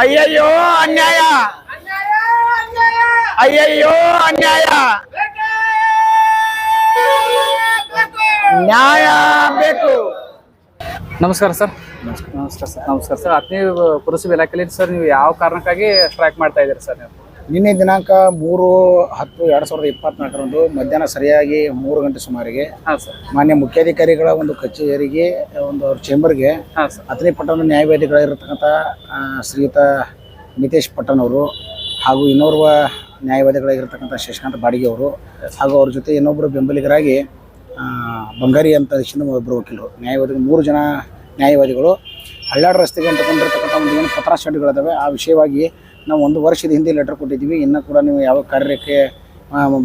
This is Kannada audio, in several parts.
ಅಯ್ಯಯ್ಯೋ ಅನ್ಯಾಯ. ಅಯ್ಯಯ್ಯೋ ಅನ್ಯಾಯ. ನ್ಯಾಯ ಬೇಕು ನಮಸ್ಕಾರ ಸರ್. ನಮಸ್ಕಾರ ಸರ್. ನಮಸ್ಕಾರ ಸರ್. ಹತ್ತನೇ ಪುರಸಭೆ ಇಲಾಖೆಯಲ್ಲಿ ಸರ್ ನೀವು ಯಾವ ಕಾರಣಕ್ಕಾಗಿ ಸ್ಟ್ರೈಕ್ ಮಾಡ್ತಾ ಇದ್ದೀರಿ ಸರ್ ನೀವು? ನಿನ್ನೆ ದಿನಾಂಕ ಮೂರು ಹತ್ತು ಎರಡು ಸಾವಿರದ ಇಪ್ಪತ್ನಾಲ್ಕರಂದು ಮಧ್ಯಾಹ್ನ ಸರಿಯಾಗಿ ಮೂರು ಗಂಟೆ ಸುಮಾರಿಗೆ ಮಾನ್ಯ ಮುಖ್ಯಾಧಿಕಾರಿಗಳ ಒಂದು ಕಚೇರಿಗೆ ಒಂದು ಅವ್ರ ಚೇಂಬರ್ಗೆ ಹತ್ತನೇ ಪಟ್ಟಣ ನ್ಯಾಯವಾದಿಗಳಿರತಕ್ಕಂಥ ಶ್ರೀಯುತ ನಿತೇಶ್ ಪಟ್ಟಣ್ ಅವರು ಹಾಗೂ ಇನ್ನೋರ್ವ ನ್ಯಾಯವಾದಿಗಳಾಗಿರ್ತಕ್ಕಂಥ ಶಶಿಕಾಂತ್ ಬಾಡಿಗೆ ಅವರು ಹಾಗೂ ಅವ್ರ ಜೊತೆ ಇನ್ನೊಬ್ಬರು ಬೆಂಬಲಿಗರಾಗಿ ಬಂಗಾರಿ ಅಂತ ಒಬ್ಬರು ವಕೀಲರು ನ್ಯಾಯವಾದಿಗಳು ಮೂರು ಜನ ನ್ಯಾಯವಾದಿಗಳು ಹಳ್ಳಾಡ್ ರಸ್ತೆಗೆ ಅಂತಕೊಂಡಿರ್ತಕ್ಕಂಥ ಒಂದು ಏನು ಪತ್ರ ಶೆಡ್ಗಳಿದಾವೆ ಆ ವಿಷಯವಾಗಿ ನಾವು ಒಂದು ವರ್ಷದ ಹಿಂದೆ ಲೆಟರ್ ಕೊಟ್ಟಿದ್ದೀವಿ. ಇನ್ನೂ ಕೂಡ ನೀವು ಯಾವ ಕಾರ್ಯಕ್ಕೆ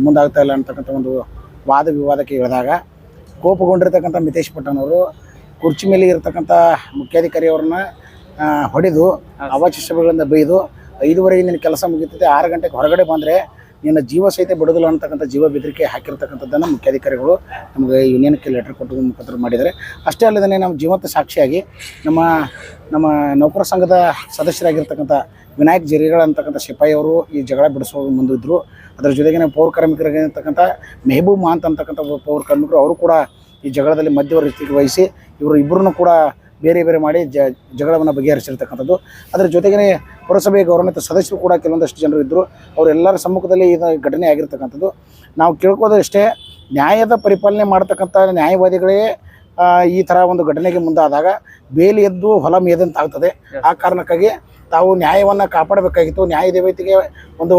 ಮುಂದಾಗ್ತಾ ಇಲ್ಲ ಅಂತಕ್ಕಂಥ ಒಂದು ವಾದ ವಿವಾದಕ್ಕೆ ಇಳಿದಾಗ ಕೋಪಗೊಂಡಿರ್ತಕ್ಕಂಥ ಮಿತೇಶ್ ಪಟ್ಟಣವರು ಕುರ್ಚಿ ಮೇಲೆ ಇರತಕ್ಕಂಥ ಮುಖ್ಯಾಧಿಕಾರಿಯವ್ರನ್ನ ಹೊಡೆದು ಅವಾಚ್ಯ ಬೈದು ಐದುವರೆಗೆ ನಿನ್ನ ಕೆಲಸ ಮುಗೀತದೆ. ಆರು ಗಂಟೆಗೆ ಹೊರಗಡೆ ಬಂದರೆ ನಿನ್ನ ಜೀವ ಸಹಿತ ಬಿಡೋದಿಲ್ಲ ಅಂತಕ್ಕಂಥ ಜೀವ ಬೆದರಿಕೆ ಹಾಕಿರ್ತಕ್ಕಂಥದ್ದನ್ನು ಮುಖ್ಯಾಧಿಕಾರಿಗಳು ನಮಗೆ ಯೂನಿಯನ್ಗೆ ಲೆಟರ್ ಕೊಟ್ಟು ಮುಖಾಂತರ ಮಾಡಿದ್ದಾರೆ. ಅಷ್ಟೇ ಅಲ್ಲದೆ ನಮ್ಮ ಜೀವಂತ ಸಾಕ್ಷಿಯಾಗಿ ನಮ್ಮ ನಮ್ಮ ನೌಕರ ಸಂಘದ ಸದಸ್ಯರಾಗಿರ್ತಕ್ಕಂಥ ವಿನಾಯಕ್ ಜರಿಗಳ ಅಂತಕ್ಕಂಥ ಸಿಪಾಯಿ ಅವರು ಈ ಜಗಳ ಬಿಡಿಸುವ ಮುಂದಿದ್ದರು ಅದರ ಜೊತೆಗೆ ನಮ್ಮ ಪೌರ ಕಾರ್ಮಿಕರಾಗಿರ್ತಕ್ಕಂಥ ಮೆಹಬೂಬ್ ಮಾಂತ್ ಅಂತಕ್ಕಂಥ ಪೌರ ಕಾರ್ಮಿಕರು ಅವರು ಕೂಡ ಈ ಜಗಳದಲ್ಲಿ ಮಧ್ಯವರ್ತಿ ವಹಿಸಿ ಇವರು ಇಬ್ಬರನ್ನು ಕೂಡ ಬೇರೆ ಬೇರೆ ಮಾಡಿ ಜ ಜಗಳವನ್ನು ಬಗೆಹರಿಸಿರ್ತಕ್ಕಂಥದ್ದು. ಅದರ ಜೊತೆಗೇ ಪುರಸಭೆ ಗೌರವಾನ್ವಿತ ಸದಸ್ಯರು ಕೂಡ ಕೆಲವೊಂದಷ್ಟು ಜನರು ಇದ್ದರು ಅವರೆಲ್ಲರ ಸಮ್ಮುಖದಲ್ಲಿ ಇದು ಘಟನೆ ಆಗಿರ್ತಕ್ಕಂಥದ್ದು. ನಾವು ಕೇಳ್ಕೋದಷ್ಟೇ ನ್ಯಾಯದ ಪರಿಪಾಲನೆ ಮಾಡ್ತಕ್ಕಂಥ ನ್ಯಾಯವಾದಿಗಳೇ ಈ ಥರ ಒಂದು ಘಟನೆಗೆ ಮುಂದಾದಾಗ ಬೇಲಿ ಎದ್ದು ಹೊಲ ಮೇದಂತಾಗ್ತದೆ ಆ ಕಾರಣಕ್ಕಾಗಿ ತಾವು ನ್ಯಾಯವನ್ನು ಕಾಪಾಡಬೇಕಾಗಿತ್ತು. ನ್ಯಾಯ ದೇವತೆಗೆ ಒಂದು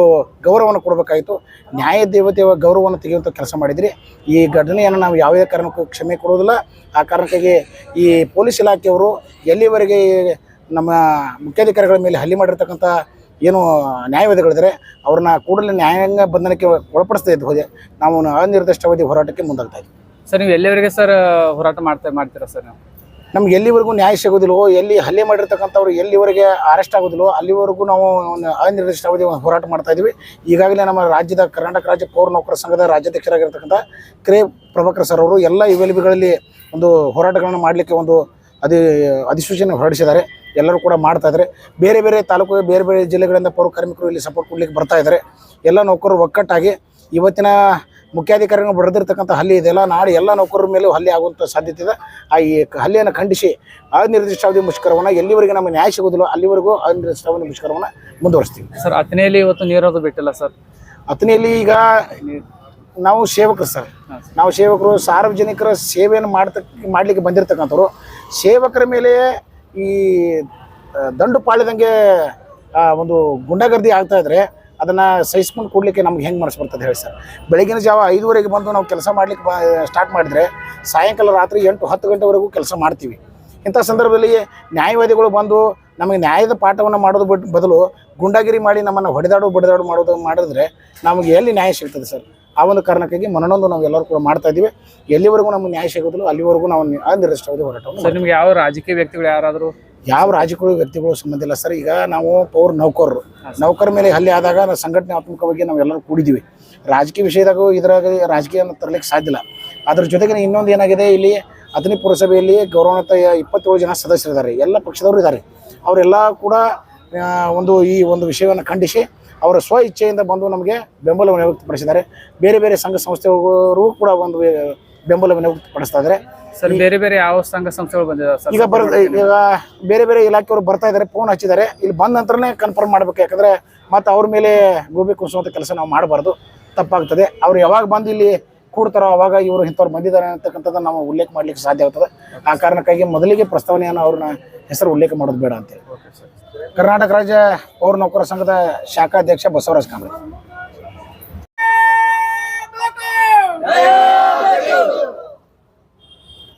ಗೌರವವನ್ನು ಕೊಡಬೇಕಾಗಿತ್ತು. ನ್ಯಾಯ ದೇವತೆಯ ಗೌರವವನ್ನು ತೆಗೆಯುವಂಥ ಕೆಲಸ ಮಾಡಿದ್ರಿ. ಈ ಘಟನೆಯನ್ನು ನಾವು ಯಾವುದೇ ಕಾರಣಕ್ಕೂ ಕ್ಷಮೆ ಕೊಡೋದಿಲ್ಲ ಆ ಕಾರಣಕ್ಕಾಗಿ ಈ ಪೊಲೀಸ್ ಇಲಾಖೆಯವರು ಎಲ್ಲಿವರೆಗೆ ನಮ್ಮ ಮುಖ್ಯಾಧಿಕಾರಿಗಳ ಮೇಲೆ ಹಲ್ಲೆ ಮಾಡಿರ್ತಕ್ಕಂಥ ಏನು ನ್ಯಾಯವಾದಿಗಳಿದ್ದಾರೆ ಅವ್ರನ್ನ ಕೂಡಲೇ ನ್ಯಾಯಾಂಗ ಬಂಧನಕ್ಕೆ ಒಳಪಡಿಸ್ತಾ ಇದ್ದು ಹೋದೆ ನಾವು ಅನಿರ್ದಿಷ್ಟಾವಧಿ ಹೋರಾಟಕ್ಕೆ ಮುಂದಾಗ್ತಾ ಇದ್ವಿ. ಸರ್, ನೀವು ಎಲ್ಲಿವರೆಗೆ ಸರ್ ಹೋರಾಟ ಮಾಡ್ತಾ ಮಾಡ್ತೀರಾ ಸರ್ ನೀವು? ನಮ್ಗೆ ಎಲ್ಲಿವರೆಗೂ ನ್ಯಾಯ ಸಿಗೋದಿಲ್ಲವೋ ಎಲ್ಲಿ ಹಲ್ಲೆ ಮಾಡಿರ್ತಕ್ಕಂಥವ್ರು ಎಲ್ಲಿವರೆಗೆ ಅರೆಸ್ಟ್ ಆಗೋದಿಲ್ಲವೋ ಅಲ್ಲಿವರೆಗೂ ನಾವು ಒಂದು ಅನಿರ್ದಿಷ್ಟ ಅವಧಿ ಹೋರಾಟ ಮಾಡ್ತಾ ಇದೀವಿ. ಈಗಾಗಲೇ ನಮ್ಮ ರಾಜ್ಯದ ಕರ್ನಾಟಕ ರಾಜ್ಯ ಪೌರ ನೌಕರ ಸಂಘದ ರಾಜ್ಯಾಧ್ಯಕ್ಷರಾಗಿರ್ತಕ್ಕಂಥ ಕ್ರೇ ಪ್ರಭಾಕರ್ ಸರ್ ಅವರು ಎಲ್ಲ ಇವೆಲಿಬಿಗಳಲ್ಲಿ ಒಂದು ಹೋರಾಟಗಳನ್ನು ಮಾಡಲಿಕ್ಕೆ ಒಂದು ಅದಿ ಅಧಿಸೂಚನೆ ಹೊರಡಿಸಿದ್ದಾರೆ. ಎಲ್ಲರೂ ಕೂಡ ಮಾಡ್ತಾ ಇದ್ದಾರೆ. ಬೇರೆ ಬೇರೆ ತಾಲೂಕು ಬೇರೆ ಬೇರೆ ಜಿಲ್ಲೆಗಳಿಂದ ಪೌರ ಕಾರ್ಮಿಕರು ಇಲ್ಲಿ ಸಪೋರ್ಟ್ ಕೊಡ್ಲಿಕ್ಕೆ ಬರ್ತಾ ಇದ್ದಾರೆ. ಎಲ್ಲ ನೌಕರರು ಒಕ್ಕಟ್ಟಾಗಿ ಇವತ್ತಿನ ಮುಖ್ಯಾಧಿಕಾರಿಗಳು ಬರೆದಿರ್ತಕ್ಕಂಥ ಹಲ್ಲಿ ಇದೆಲ್ಲ ನಾಳೆ ಎಲ್ಲ ನೌಕರರ ಮೇಲೂ ಹಲ್ಲೆ ಆಗುವಂಥ ಸಾಧ್ಯತೆ ಇದೆ. ಆ ಈ ಹಲ್ಲೆಯನ್ನು ಖಂಡಿಸಿ ಅನಿರ್ದಿಷ್ಟಾವಧಿ ಮುಷ್ಕರವನ್ನು ಎಲ್ಲಿವರೆಗೆ ನಮಗೆ ನ್ಯಾಯ ಸಿಗೋದಿಲ್ಲ ಅಲ್ಲಿವರೆಗೂ ಅನಿರ್ದಿಷ್ಟಾವಧಿ ಮುಷ್ಕರವನ್ನು ಮುಂದುವರಿಸ್ತೀವಿ. ಸರ್ ಹತ್ತನೆಯಲ್ಲಿ ಇವತ್ತು ನೀರೋದು ಬಿಟ್ಟಿಲ್ಲ ಸರ್. ಅತನೆಯಲ್ಲಿ ಈಗ ನಾವು ಸೇವಕರು ಸರ್. ನಾವು ಸೇವಕರು ಸಾರ್ವಜನಿಕರ ಸೇವೆಯನ್ನು ಮಾಡ್ತಕ್ಕ ಮಾಡಲಿಕ್ಕೆ ಬಂದಿರತಕ್ಕಂಥವ್ರು. ಸೇವಕರ ಮೇಲೆ ಈ ದಂಡು ಪಾಳಿದಂಗೆ ಒಂದು ಗುಂಡಾಗರ್ದಿ ಆಗ್ತಾ ಇದ್ರೆ ಅದನ್ನು ಸಹಿಸ್ಕೊಂಡು ಕೊಡಲಿಕ್ಕೆ ನಮ್ಗೆ ಹೆಂಗೆ ಮನಸ್ಸು ಬರ್ತದೆ ಹೇಳಿ ಸರ್. ಬೆಳಗಿನ ಜಾವ ಐದುವರೆಗೆ ಬಂದು ನಾವು ಕೆಲಸ ಮಾಡ್ಲಿಕ್ಕೆ ಬ ಸ್ಟಾರ್ಟ್ ಮಾಡಿದ್ರೆ ಸಾಯಂಕಾಲ ರಾತ್ರಿ ಎಂಟು ಹತ್ತು ಗಂಟೆವರೆಗೂ ಕೆಲಸ ಮಾಡ್ತೀವಿ. ಇಂಥ ಸಂದರ್ಭದಲ್ಲಿ ನ್ಯಾಯವಾದಿಗಳು ಬಂದು ನಮಗೆ ನ್ಯಾಯದ ಪಾಠವನ್ನು ಮಾಡೋದು ಬಿಟ್ಟು ಬದಲು ಗುಂಡಾಗಿರಿ ಮಾಡಿ ನಮ್ಮನ್ನು ಹೊಡೆದಾಡು ಬಡಿದಾಡು ಮಾಡೋದು ಮಾಡಿದ್ರೆ ನಮಗೆ ಎಲ್ಲಿ ನ್ಯಾಯ ಸಿಗ್ತದೆ ಸರ್? ಆ ಒಂದು ಕಾರಣಕ್ಕಾಗಿ ಮನನೊಂದು ನಾವು ಎಲ್ಲರೂ ಕೂಡ ಮಾಡ್ತಾ ಇದ್ದೀವಿ. ಎಲ್ಲಿವರೆಗೂ ನಮಗೆ ನ್ಯಾಯ ಸಿಗೋದಿಲ್ಲ, ಅಲ್ಲಿವರೆಗೂ ನಾವು ಅನಿರ್ದಿಷ್ಟವಾಗಿ ಹೊರಟು ಸರ್, ನಿಮ್ಗೆ ಯಾವ ರಾಜಕೀಯ ವ್ಯಕ್ತಿಗಳು ಯಾರಾದರೂ ಯಾವ ರಾಜಕೀಯ ವ್ಯಕ್ತಿಗಳು ಸಂಬಂಧ ಇಲ್ಲ. ಸರ್, ಈಗ ನಾವು ಪೌರ ನೌಕರರು. ನೌಕರ ಮೇಲೆ ಹಲ್ಲೆ ಆದಾಗ ಸಂಘಟನಾತ್ಮಕವಾಗಿ ನಾವು ಎಲ್ಲರೂ ಕೂಡಿದ್ದೀವಿ. ರಾಜಕೀಯ ವಿಷಯದಾಗ ಇದ್ರಾಗ ರಾಜಕೀಯ ತರಲಿಕ್ಕೆ ಸಾಧ್ಯ ಇಲ್ಲ. ಅದ್ರ ಜೊತೆಗೆ ಇನ್ನೊಂದು ಏನಾಗಿದೆ, ಇಲ್ಲಿ ಹತ್ತನೇ ಪುರಸಭೆಯಲ್ಲಿ ಗೌರವಾನ್ವಿತ ಇಪ್ಪತ್ತೇಳು ಜನ ಸದಸ್ಯರಿದ್ದಾರೆ. ಎಲ್ಲ ಪಕ್ಷದವರು ಇದ್ದಾರೆ. ಅವರೆಲ್ಲ ಕೂಡ ಒಂದು ಈ ಒಂದು ವಿಷಯವನ್ನು ಖಂಡಿಸಿ ಅವರ ಸ್ವ ಇಚ್ಛೆಯಿಂದ ಬಂದು ನಮಗೆ ಬೆಂಬಲವನ್ನು ವ್ಯಕ್ತಪಡಿಸಿದ್ದಾರೆ. ಬೇರೆ ಬೇರೆ ಸಂಘ ಸಂಸ್ಥೆಗಳು ಕೂಡ ಒಂದು ಬೆಂಬಲವನ್ನು ವ್ಯಕ್ತಪಡಿಸ್ತಾ ಇದ್ದಾರೆ. ಸರ್ ಬೇರೆ ಬೇರೆ ಯಾವ ಸಂಘ ಸಂಸ್ಥೆಗಳು ಬಂದಿದ್ದಾವೆ ಸರ್? ಈಗ ಬರ್ ಈಗ ಬೇರೆ ಬೇರೆ ಇಲಾಖೆಯವರು ಬರ್ತಾ ಇದ್ದಾರೆ ಫೋನ್ ಹಚ್ಚಿದ್ದಾರೆ. ಇಲ್ಲಿ ಬಂದ ನಂತರನೇ ಕನ್ಫರ್ಮ್ ಮಾಡ್ಬೇಕು ಯಾಕಂದ್ರೆ ಮತ್ತೆ ಅವ್ರ ಮೇಲೆ ಗೋಬಿ ಕುಣಿಸುವಂಥ ಕೆಲಸ ನಾವು ಮಾಡಬಾರ್ದು. ತಪ್ಪಾಗ್ತದೆ. ಅವ್ರು ಯಾವಾಗ ಬಂದು ಇಲ್ಲಿ ಕೂಡ್ತಾರೋ, ಅವಾಗ ಇವರು ಇಂಥವ್ರು ಬಂದಿದ್ದಾರೆ ಅಂತಕ್ಕಂಥದ್ದು ನಾವು ಉಲ್ಲೇಖ ಮಾಡ್ಲಿಕ್ಕೆ ಸಾಧ್ಯ ಆಗ್ತದೆ. ಆ ಕಾರಣಕ್ಕಾಗಿ ಮೊದಲಿಗೆ ಪ್ರಸ್ತಾವನೆಯನ್ನು ಅವ್ರನ್ನ ಹೆಸರು ಉಲ್ಲೇಖ ಮಾಡೋದು ಬೇಡ ಅಂತೇಳಿ ಕರ್ನಾಟಕ ರಾಜ್ಯ ಪೌರ ನೌಕರ ಸಂಘದ ಶಾಖಾಧ್ಯಕ್ಷ ಬಸವರಾಜ ಕಾಂಬ್ರೆ